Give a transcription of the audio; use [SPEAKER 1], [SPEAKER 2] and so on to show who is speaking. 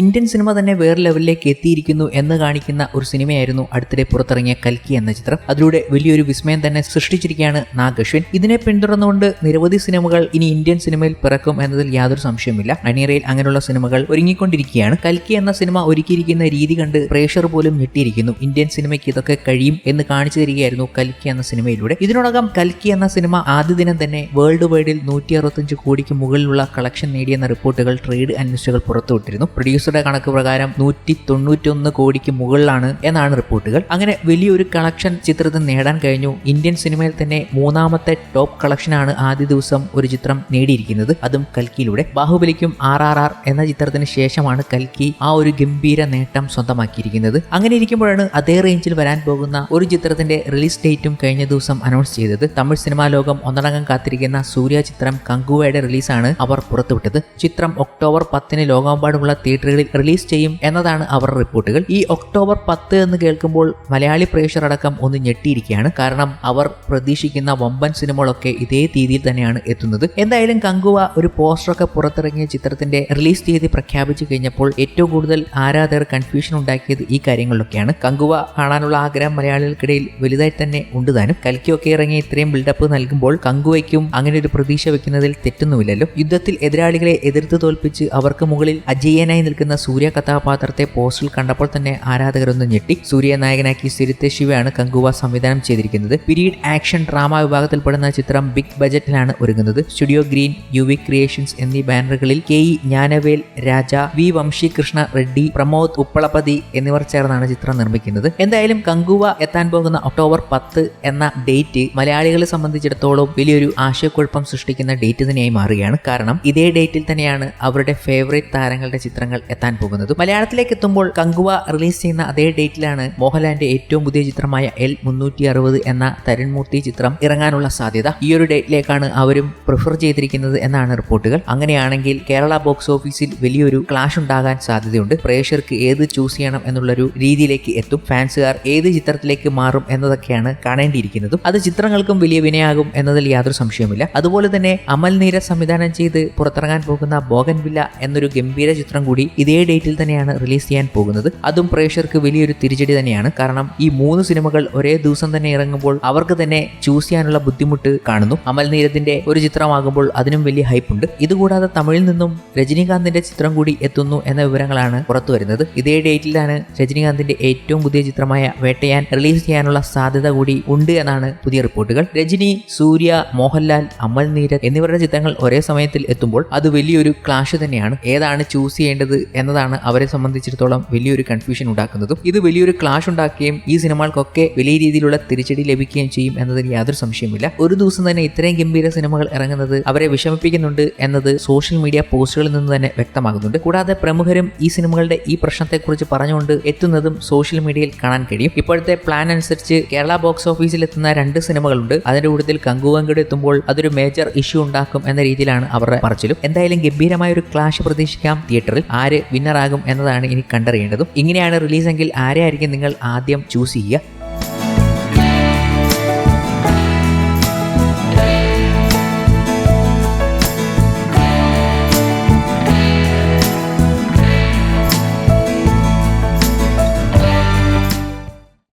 [SPEAKER 1] Indian cinema തന്നെ വേറെ ലെവലിലേക്ക് എത്തിയിരിക്കുന്നു എന്ന് കാണിക്കുന്ന ഒരു സിനിമയായിരുന്നു അടുത്തിടെ പുറത്തിറങ്ങിയ കൽക്കി എന്ന ചിത്രം. അതിലൂടെ വലിയൊരു വിസ്മയം തന്നെ സൃഷ്ടിച്ചിരിക്കുകയാണ് നാഗ് അശ്വിൻ ഇതിനെ പിന്തുടർന്നുകൊണ്ട് നിരവധി സിനിമകൾ ഇനി ഇന്ത്യൻ സിനിമയിൽ പിറക്കും എന്നതിൽ യാതൊരു സംശയമില്ല അണിയറയിൽ അങ്ങനെയുള്ള സിനിമകൾ ഒരുങ്ങിക്കൊണ്ടിരിക്കുകയാണ്. കൽക്കി എന്ന സിനിമ ഒരുക്കിയിരിക്കുന്ന രീതി കണ്ട് പ്രേക്ഷർ പോലും ഞെട്ടിയിരിക്കുന്നു. ഇന്ത്യൻ സിനിമയ്ക്ക് ഇതൊക്കെ കഴിയും എന്ന് കാണിച്ചു തരികയായിരുന്നു കൽക്കി എന്ന സിനിമയിലൂടെ. ഇതിനോടകം കൽക്കി എന്ന സിനിമ ആദ്യ ദിനം തന്നെ വേൾഡ് വൈഡിൽ നൂറ്റി അറുപത്തഞ്ച് കോടിക്ക് മുകളിലുള്ള കളക്ഷൻ നേടിയെന്ന റിപ്പോർട്ടുകൾ ട്രേഡ് അനലിസ്റ്റുകൾ പുറത്തുവിട്ടിരുന്നു. പ്രൊഡ്യൂസറുടെ കണക്ക് പ്രകാരം നൂറ്റി തൊണ്ണൂറ്റൊന്ന് കോടിക്ക് മുകളിലാണ് എന്നാണ് റിപ്പോർട്ടുകൾ. അങ്ങനെ വലിയൊരു കളക്ഷൻ ചിത്രത്തിൽ നേടാൻ കഴിഞ്ഞു. ഇന്ത്യൻ സിനിമയിൽ തന്നെ മൂന്നാമത്തെ ടോപ്പ് കളക്ഷനാണ് ആദ്യ ദിവസം ഒരു ചിത്രം നേടിയിരിക്കുന്നത്. അതും കൽക്കിയിലൂടെ. ബാഹുബലിക്കും ആർ ആർ ആർ എന്ന ചിത്രത്തിന് ശേഷമാണ് കൽക്കി ആ ഒരു ഗംഭീര നേട്ടം സ്വന്തമാക്കിയിരിക്കുന്നത്. അങ്ങനെ ഇരിക്കുമ്പോഴാണ് അതേ റേഞ്ചിൽ വരാൻ പോകുന്ന ഒരു ചിത്രത്തിന്റെ റിലീസ് ഡേറ്റും കഴിഞ്ഞ ദിവസം അനൗൺസ് ചെയ്തത്. തമിഴ് സിനിമാ ലോകം ഒന്നടങ്കം കാത്തിരിക്കുന്ന സൂര്യ ചിത്രം കങ്കുവയുടെ റിലീസാണ് അവർ പുറത്തുവിട്ടത്. ചിത്രം ഒക്ടോബർ പത്തിന് ലോകമെമ്പാടുമുള്ള തിയേറ്ററുകളിൽ റിലീസ് ചെയ്യും എന്നതാണ് അവർ റിപ്പോർട്ടുകൾ. ഈ ഒക്ടോബർ പത്ത് എന്ന് കേൾക്കുമ്പോൾ മലയാളി പ്രേക്ഷകരടക്കം ഒന്ന് ഞെട്ടിയിരിക്കുകയാണ്. കാരണം അവർ പ്രതീക്ഷിക്കുന്ന വമ്പൻ സിനിമകളൊക്കെ ഇതേ തീയതിയിൽ തന്നെയാണ് എത്തുന്നത്. എന്തായാലും കങ്കുവ ഒരു പോസ്റ്ററൊക്കെ പുറത്തിറങ്ങിയ ചിത്രത്തിന്റെ റിലീസ് തീയതി പ്രഖ്യാപിച്ചു കഴിഞ്ഞപ്പോൾ ഏറ്റവും കൂടുതൽ ആരാധകർ കൺഫ്യൂഷൻ ഉണ്ടാക്കിയത് ഈ കാര്യങ്ങളിലൊക്കെയാണ്. കങ്കുവ കാണാനുള്ള ആഗ്രഹം മലയാളികൾക്കിടയിൽ വലുതായി തന്നെ ഉണ്ട് താനും. കൽക്കിയൊക്കെ ഇറങ്ങി ഇത്രയും ബിൽഡപ്പ് നൽകുമ്പോൾ കങ്കുവയ്ക്കും അങ്ങനെ ഒരു പ്രതീക്ഷ വെക്കുന്നതിൽ തെറ്റൊന്നുമില്ലല്ലോ. യുദ്ധത്തിൽ എതിരാളികളെ എതിർത്ത് തോൽപ്പിച്ച് അവർക്ക് മുകളിൽ അജയ്യനായി നിൽക്കുന്ന സൂര്യ കഥാപാത്രത്തെ പോസ്റ്ററിൽ കണ്ടപ്പോൾ തന്നെ ആരാധകരൊന്ന് ഞെട്ടി. സൂര്യ നായകനാക്കി സിരിത്തെ ശിവയാണ് കങ്കുവ സംവിധാനം ചെയ്തിരിക്കുന്നത്. പിരീഡ് ആക്ഷൻ ഡ്രാമ വിഭാഗത്തിൽപ്പെടുന്ന ചിത്രം ബിഗ് ബജറ്റിലാണ് ഒരുങ്ങുന്നത്. Studio green U V creations എന്നീ ബാനറുകളിൽ K E Gnanavel Raja V Vamsi Krishna Reddy Pramod Uppalapati എന്നിവർ ചേർന്നാണ് ചിത്രം നിർമ്മിക്കുന്നത്. എന്തായാലും കങ്കുവ എത്താൻ പോകുന്ന ഒക്ടോബർ പത്ത് എന്ന ഡേറ്റ് മലയാളികളെ സംബന്ധിച്ചിടത്തോളം വലിയൊരു ആശയക്കുഴപ്പം സൃഷ്ടിക്കുന്ന ഡേറ്റ് തന്നെയായി മാറുകയാണ്. കാരണം ഇതേ ഡേറ്റിൽ തന്നെയാണ് അവരുടെ ഫേവറേറ്റ് താരങ്ങളുടെ ചിത്രങ്ങൾ എത്താൻ പോകുന്നത്. മലയാളത്തിലേക്ക് എത്തുമ്പോൾ കങ്കുവ റിലീസ് ചെയ്യുന്ന അതേ ഡേറ്റിലാണ് മോഹൻലാലിന്റെ ഏറ്റവും പുതിയ ചിത്രമായ എൽ മുന്നൂറ്റി അറുപത് എന്ന തരുൺമൂർത്തി ചിത്രം ഇറങ്ങാനുള്ള സാധ്യത. ഈ ഒരു ഡേറ്റിലേക്കാണ് അവരും പ്രിഫർ ചെയ്തിരിക്കുന്നത് എന്നാണ് റിപ്പോർട്ടുകൾ. അങ്ങനെയാണെങ്കിൽ കേരള ബോക്സ് ഓഫീസിൽ വലിയൊരു ക്ലാഷ് ഉണ്ടാകാൻ സാധ്യതയുണ്ട്. പ്രേക്ഷകർക്ക് ഏത് ചൂസ് ചെയ്യണം എന്നുള്ളൊരു രീതിയിലേക്ക് എത്തും. ഫാൻസുകാർ ഏത് ചിത്രത്തിലേക്ക് മാറും എന്നതൊക്കെയാണ് കാണേണ്ടിയിരിക്കുന്നതും. അത് ചിത്രങ്ങൾക്കും വലിയ വിനയാകും എന്നതിൽ യാതൊരു സംശയവുമില്ല. അതുപോലെ തന്നെ അമൽ നീര സംവിധാനം ചെയ്ത് പുറത്തിറങ്ങാൻ പോകുന്ന ബോഗൻവില്ല എന്നൊരു ഗംഭീര ചിത്രം കൂടി ഇതേ ഡേറ്റിൽ തന്നെയാണ് റിലീസ് ചെയ്യാൻ പോകുന്നത്. അതും പ്രേക്ഷകർക്ക് വലിയൊരു തിരിച്ചടി തന്നെയാണ്. കാരണം ഈ മൂന്ന് സിനിമകൾ ഒരേ ദിവസം തന്നെ ഇറങ്ങുമ്പോൾ അവർക്ക് തന്നെ ചൂസ് ചെയ്യാനുള്ള ബുദ്ധിമുട്ട് കാണുന്നു. അമൽ നീരത്തിന്റെ ഒരു ചിത്രമാകുമ്പോൾ അതിനും വലിയ ഹൈപ്പ് ഉണ്ട്. ഇതുകൂടാതെ തമിഴിൽ നിന്നും രജനീകാന്തിന്റെ ചിത്രം കൂടി എത്തുന്നു എന്ന വിവരങ്ങളാണ് പുറത്തു വരുന്നത്. ഇതേ ഡേറ്റിലാണ് രജനീകാന്തിന്റെ ഏറ്റവും പുതിയ ചിത്രമായ വേട്ടയാൻ റിലീസ് ചെയ്യാനുള്ള സാധ്യത കൂടി ഉണ്ട് എന്നാണ് പുതിയ റിപ്പോർട്ടുകൾ. രജനി സൂര്യ മോഹൻലാൽ അമൽ നീരത് എന്നിവരുടെ ചിത്രങ്ങൾ ഒരേ സമയത്തിൽ എത്തുമ്പോൾ അത് വലിയൊരു ക്ലാഷ് തന്നെയാണ്. ഏതാണ് ചൂസ് ചെയ്യേണ്ടത് എന്നതാണ് അവരെ സംബന്ധിച്ചിടത്തോളം വലിയൊരു കൺഫ്യൂഷൻ ഉണ്ടാക്കുന്നതും ഇത് വലിയൊരു ക്ലാഷ് ഉണ്ടാക്കുകയും ഈ സിനിമകൾക്കൊക്കെ വലിയ രീതിയിലുള്ള തിരിച്ചടി ലഭിക്കുകയും ചെയ്യും എന്നതിൽ യാതൊരു സംശയമില്ല ഒരു ദിവസം തന്നെ ഇത്രയും ഗംഭീര സിനിമകൾ ഇറങ്ങുന്നത് അവരെ വിഷമിപ്പിക്കുന്നുണ്ട് എന്നത് സോഷ്യൽ മീഡിയ പോസ്റ്റുകളിൽ നിന്ന് തന്നെ വ്യക്തമാകുന്നുണ്ട്. കൂടാതെ പ്രമുഖരും ഈ സിനിമകളുടെ ഈ പ്രശ്നത്തെക്കുറിച്ച് പറഞ്ഞുകൊണ്ട് എത്തുന്നതും സോഷ്യൽ മീഡിയയിൽ കാണാൻ കഴിയും. ഇപ്പോഴത്തെ പ്ലാൻ അനുസരിച്ച് കേരള ബോക്സ് ഓഫീസിൽ എത്തുന്ന രണ്ട് സിനിമകളുണ്ട്. അതിന്റെ കൂടുതൽ കങ്കുവങ്കട് എത്തുമ്പോൾ അതൊരു മേജർ ഇഷ്യൂ ഉണ്ടാക്കും എന്ന രീതിയിലാണ് അവരുടെ പറച്ചിലും. എന്തായാലും ഗംഭീരമായ ഒരു ക്ലാഷ് പ്രതീക്ഷിക്കാം തിയേറ്ററിൽ വിന്നറാകും എന്നതാണ് ഇനി കണ്ടറിയേണ്ടതും. ഇങ്ങനെയാണ് റിലീസെങ്കിൽ ആരെയായിരിക്കും നിങ്ങൾ ആദ്യം ചൂസ് ചെയ്യുക?